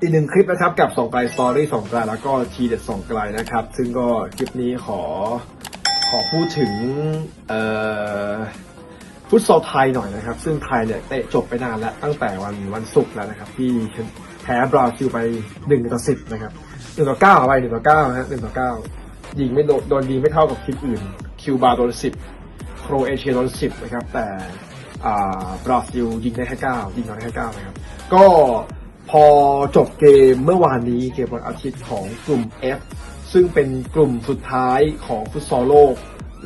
อีกหนึ่งคลิปนะครับกับสองไกลสตอรี่สองไกลแล้วก็ทีเด็ดสองไกลนะครับ ซึ่งก็คลิปนี้ขอขอพูดถึงฟุตซอลไทยหน่อยนะครับ ซึ่งไทยเนี่ยเตะจบไปนานแล้วตั้งแต่วันวันศุกร์แล้วนะครับ ที่แพ้บราซิลไปหนึ่งต่อสิบนะครับหนึ่งต่อเก้าไปหนึ่งต่อเก้าฮะหนึ่งต่อเก้ายิงไม่โดนโดนยิงไม่เท่ากับทีมอื่น คิวบาโดนสิบโครเอเชียโดนสิบนะครับแต่บราซิลยิงได้แค่เก้ายิงได้แค่เก้านะครับก็ อจบเกมเมื่อวานนี้เกมวันอาทิตย์ของกลุ่ม F ซึ่งเป็นกลุ่มสุดท้ายของฟุตซอลโลก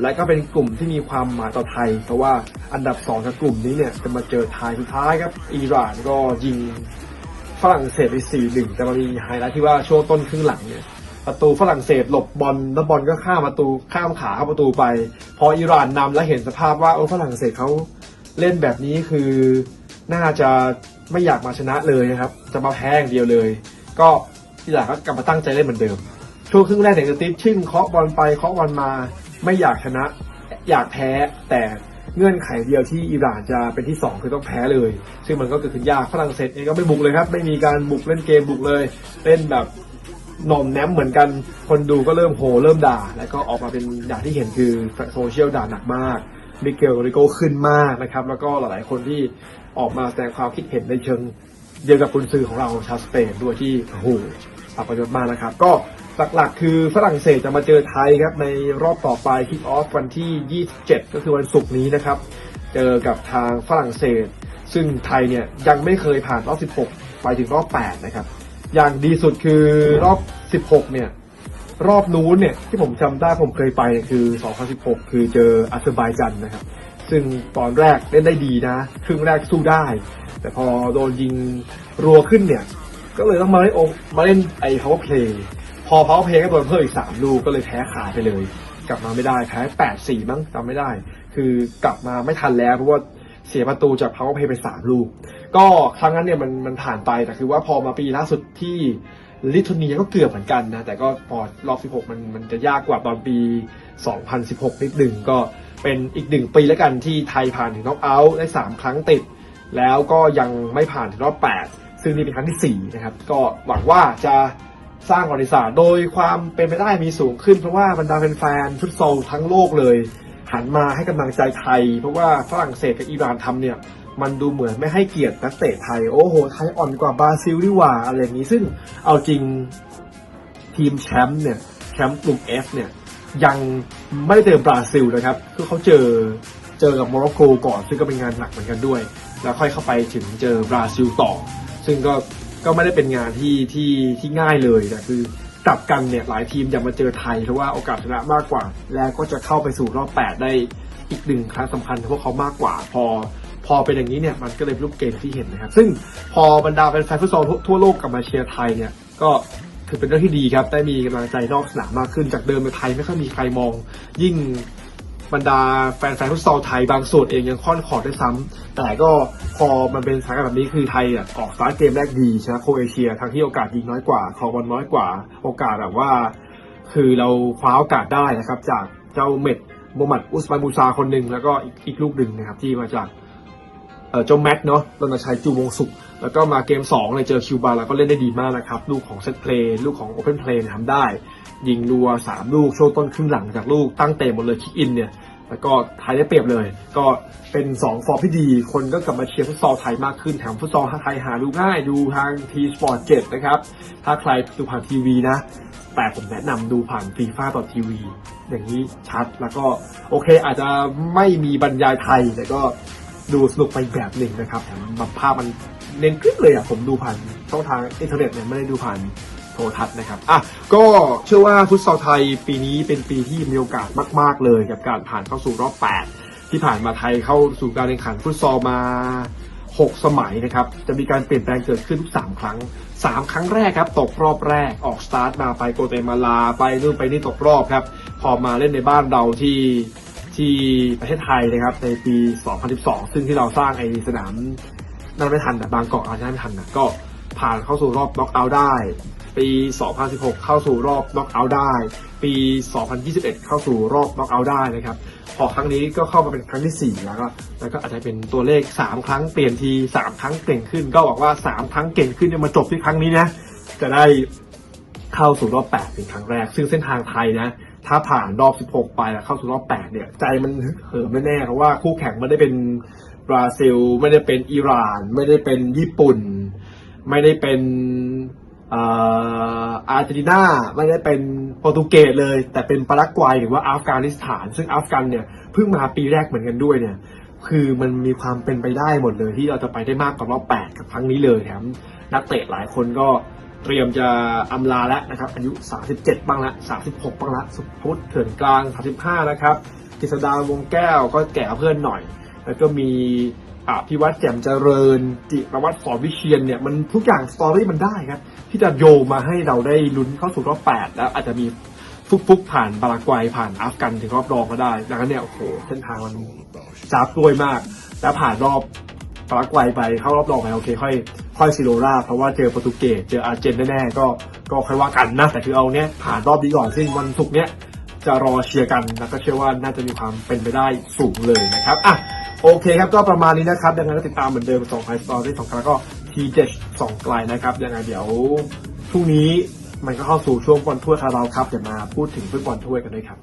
และก็เป็นกลุ่มที่มีความหมายต่อไทย เพราะว่าอันดับ2จากกลุ่มนี้เนี่ยจะมาเจอไทยสุดท้ายครับ อิหร่านก็ยิงฝรั่งเศสไป4-1แต่มันมีไฮไลท์ที่ว่าช่วงต้นครึ่งหลังเนี่ยประตูฝรั่งเศสหลบบอลแล้วบอลก็ข้ามประตูข้ามขาเข้าประตูไป พออิหร่านนำแล้วเห็นสภาพว่าโอ้ฝรั่งเศสเขาเล่นแบบนี้คือ น่าจะไม่อยากมาชนะเลยนะครับ จะมาแพ้อย่างเดียวเลย ก็อิหร่าก็กลับมาตั้งใจเล่นเหมือนเดิม ช่วงครึ่งแรกเนี่ยสติฟชิ่งเคาะบอลไปเคาะบอลมา ไม่อยากชนะ อยากแพ้แต่เงื่อนไขเดียวที่อิหร่านจะเป็นที่ 2 คือต้องแพ้เลย ซึ่งมันก็เกิดขึ้นยากฝรั่งเศสเองก็ไม่บุกเลยครับ ไม่มีการบุกเล่นเกมบุกเลย เล่นแบบหน่อมแนมเหมือนกัน คนดูก็เริ่มโหเริ่มด่า แล้วก็ออกมาเป็นอย่างที่เห็นคือโซเชียลด่าหนักมากมิเกลโริโกขึ้นมากนะครับ แล้วก็หลายๆคนที่ ออกมาแสดงความคิดเห็นในเชิงเดียวกับกุนซือของเราชาวสเปนด้วยที่โอ้โหอับประโยชน์มากนะครับ ก็หลักๆ คือฝรั่งเศสจะมาเจอไทยครับในรอบต่อไปคิกออฟวันที่ 27 ก็คือวันศุกร์นี้นะครับ เจอกับทางฝรั่งเศส ซึ่งไทยเนี่ยยังไม่เคยผ่านรอบ 16 ไปถึงรอบ 8 นะครับ อย่างดีสุดคือรอบ 16 เนี่ยรอบนู้นเนี่ยที่ผมจำได้ผมเคยไปเนี่ยคือ 2016 คือเจออาเซอร์ไบจันนะครับ ซึ่งตอนแรกเล่นได้ดีนะ ครึ่งแรกสู้ได้ แต่พอโดนยิงรัวขึ้นเนี่ย ก็เลยต้องมาเล่นโอมาเล่นไอ้ power play พอ power play ก็โดนเพิ่มอีก3ลูกก็เลยแพ้ขาดไปเลย กลับมาไม่ได้แพ้8-4มั้งจำไม่ได้ คือกลับมาไม่ทันแล้วเพราะว่าเสียประตูจาก power play ไป3ลูก ก็ครั้งนั้นเนี่ยมันมันผ่านไปแต่คือว่าพอมาปีล่าสุดที่ลิทัวเนียก็เกือบเหมือนกันนะ แต่ก็พอรอบ 16 มันมันจะยากกว่าตอนปี 2016 นิดหนึ่งก็ เป็นอีกหนึ่งปีแล้วกันที่ไทยผ่านถึงน็อกเอาท์ได้ 3 ครั้งติด แล้วก็ยังไม่ผ่านถึงรอบ 8 ซึ่งนี่เป็นครั้งที่ 4 นะครับ ก็หวังว่าจะสร้างประวัติศาสตร์โดยความเป็นไปได้มีสูงขึ้น เพราะว่าบรรดาแฟนๆฟุตซอลทั้งโลกเลย หันมาให้กำลังใจไทย เพราะว่าฝรั่งเศสกับอิหร่านทำเนี่ยมันดูเหมือนไม่ให้เกียรตินักเตะไทย โอ้โห ไทยอ่อนกว่าบราซิลดีกว่าอะไรอย่างนี้ ซึ่งเอาจริงทีมแชมป์เนี่ย แชมป์กลุ่ม F เนี่ย ยังไม่ได้เจอบราซิลนะครับคือเขาเจอเจอกับโมร็อกโกก่อนซึ่งก็เป็นงานหนักเหมือนกันด้วย แล้วค่อยเข้าไปถึงเจอบราซิลต่อ ซึ่งก็ก็ไม่ได้เป็นงานที่ที่ที่ง่ายเลยนะคือกลับกันเนี่ยหลายทีมอยากมาเจอไทยเพราะว่าโอกาสชนะมากกว่า แล้วก็จะเข้าไปสู่รอบ 8 ได้อีกหนึ่งครั้งสำคัญเพราะเขามากกว่าพอพอเป็นอย่างนี้เนี่ยมันก็เลยรูปเกมที่เห็นนะครับ ซึ่งพอบรรดาแฟนฟุตซอลทั่วทั่วโลกกลับมาเชียร์ไทยเนี่ยก็ ถือเป็นเรื่องที่ดีครับ ได้มีกำลังใจนอกสนามมากขึ้นจากเดิมในไทยไม่ค่อยมีใครมอง ยิ่งบรรดาแฟนแฟนฟุตซอลไทยบางส่วนเองยังค่อนขอดด้ซ้ำแต่ก็พอมันเป็นสถานการณ์แบบนี้คือไทยอะออกสตาร์ทเกมแรกดีชนะโคเอเชียทั้งที่โอกาสยิงน้อยกว่าครองบอลน้อยกว่า โอกาสแบบว่า คือเราคว้าโอกาสได้นะครับ จากเจ้าเม็ดโมมหมัดอุสมานบูซาคนหนึ่งแล้วก็อีกลูกหนึ่งนะครับที่มาจาก เออเจ้าแมทเนาะรณชัยจูวงสุข แล้วก็มาเกม2เนี่ยเจอคิวบาแล้วก็เล่นได้ดีมากนะครับ ลูกของเซตเพลย์ลูกของโอเพนเพลย์ทำได้ ยิงรัว 3 ลูก ช่วงต้นครึ่งหลังจากลูกตั้งเตะหมดเลยคิกอินเนี่ย แล้วก็ไทยได้เปรียบเลย ก็เป็น 2 ฟอร์มที่ดี คนก็กลับมาเชียร์ฟุตซอลไทยมากขึ้น แถมฟุตซอลไทยหาดูง่าย ดูทางทีสปอร์ตเจ็นะครับ ถ้าใครดูผ่านทีวีนะ แต่ผมแนะนำดูผ่านฟีฟ่าต่อทีวี อย่างนี้ชัด แล้วก็โอเคอาจจะไม่มีบรรยายไทยแต่ก็ ดูสนุกไปแบบหนึ่งนะครับแถมแบบภาพมันเน้นคลิปเลยอะผมดูผ่านช่องทางอินเทอร์เน็ตเนี่ยไม่ได้ดูผ่านโทรทัศน์นะครับอะก็เชื่อว่าฟุตซอลไทยปีนี้เป็นปีที่มีโอกาสมาก ๆ เลย กับการผ่านเข้าสู่รอบ 8 ที่ผ่านมาไทยเข้าสู่การแข่งขันฟุตซอลมา 6 สมัยนะครับ จะมีการเปลี่ยนแปลงเกิดขึ้นทุก3ครั้ง 3 ครั้งแรกครับ ตกรอบแรกออกสตาร์ทมาไปโกเตมาลา ไปนู่นไปนี่ตกรอบครับ พอมาเล่นในบ้านเราที่ ที่ประเทศไทยนะครับ ในปี 2012 ซึ่งที่เราสร้างไอ้สนามนั่นไม่ทันแต่บางกอกอาจจะไม่ทันนะก็ผ่านเข้าสู่รอบน็อกเอาท์ได้ ปี 2016 เข้าสู่รอบน็อกเอาท์ได้ ปี 2021 เข้าสู่รอบน็อกเอาท์ได้นะครับพอครั้งนี้ก็เข้ามาเป็นครั้งที่ 4 แล้วก็แล้วก็อาจจะเป็นตัวเลข 3 ครั้งเปลี่ยนที 3 ครั้งเก่งขึ้น ก็หวังว่า 3 ครั้งเก่งขึ้นเนี่ยมาจบที่ครั้งนี้นะจะได้เข้าสู่รอบ 8 เป็นครั้งแรก ซึ่งเส้นทางไทยนะ ถ้าผ่านรอบ 16 ไปแล้วเข้าสู่รอบ 8 เนี่ย ใจมันเหิมแน่ๆเพราะว่าคู่แข่งไม่ได้เป็นบราซิล ไม่ได้เป็นอิหร่าน ไม่ได้เป็นญี่ปุ่น ไม่ได้เป็นเอ่ออาร์เจนตินาไม่ได้เป็นโปรตุเกสเลย แต่เป็นปารากวัยหรือว่าอัฟกานิสถาน ซึ่งอัฟกันเนี่ยเพิ่งมาปีแรกเหมือนกันด้วยเนี่ย คือมันมีความเป็นไปได้หมดเลยที่เราจะไปได้มากกว่ารอบ 8 กับครั้งนี้เลยแถมนักเตะหลายคนก็ เตรียมจะอำลาแล้วนะครับ อายุ 37 บ้างละ 36 บ้างละ สุพุทธเถื่อนกลาง 35 นะครับกฤษดาวงแก้วก็แก่เพื่อนหน่อย แล้วก็มีอภิวัตรแจ่มเจริญ จิรวัตรสอนวิเชียนเนี่ยมันทุกอย่างสตอรี่มันได้ครับ ที่จะโยมาให้เราได้ลุ้นเข้าสู่รอบ 8 แล้วอาจจะมีฟุกๆผ่านบารากวัยผ่านอัฟกันถึงรอบรองก็ได้ ดังนั้นเนี่ยโอ้โหเส้นทางมันจับด้วยมาก แล้วผ่านรอบปารากวัยไปเข้ารอบรองไปโอเค ค่อย ค่อยซิโรราเพราะว่าเจอโปรตุเกสเจออาร์เจนแน่ๆก็ก็ค่อยว่ากันนะ แต่คือเอาเนี้ยผ่านรอบนี้ก่อนซึ่งวันศุกร์เนี้ยจะรอเชียร์กันแล้วก็เชื่อว่าน่าจะมีความเป็นไปได้สูงเลยนะครับอะโอเคครับก็ประมาณนี้นะครับยังไงก็ติดตามเหมือนเดิมสองไฮสตอรี่สองครั้งก็ทีเจ็ดสองไกลนะครับยังไงเดี๋ยวพรุ่งนี้มันก็เข้าสู่ช่วงบอลถ้วยคาราบาครับเดี๋ยวมาพูดถึงฟุตบอลถ้วยกันด้วยครับ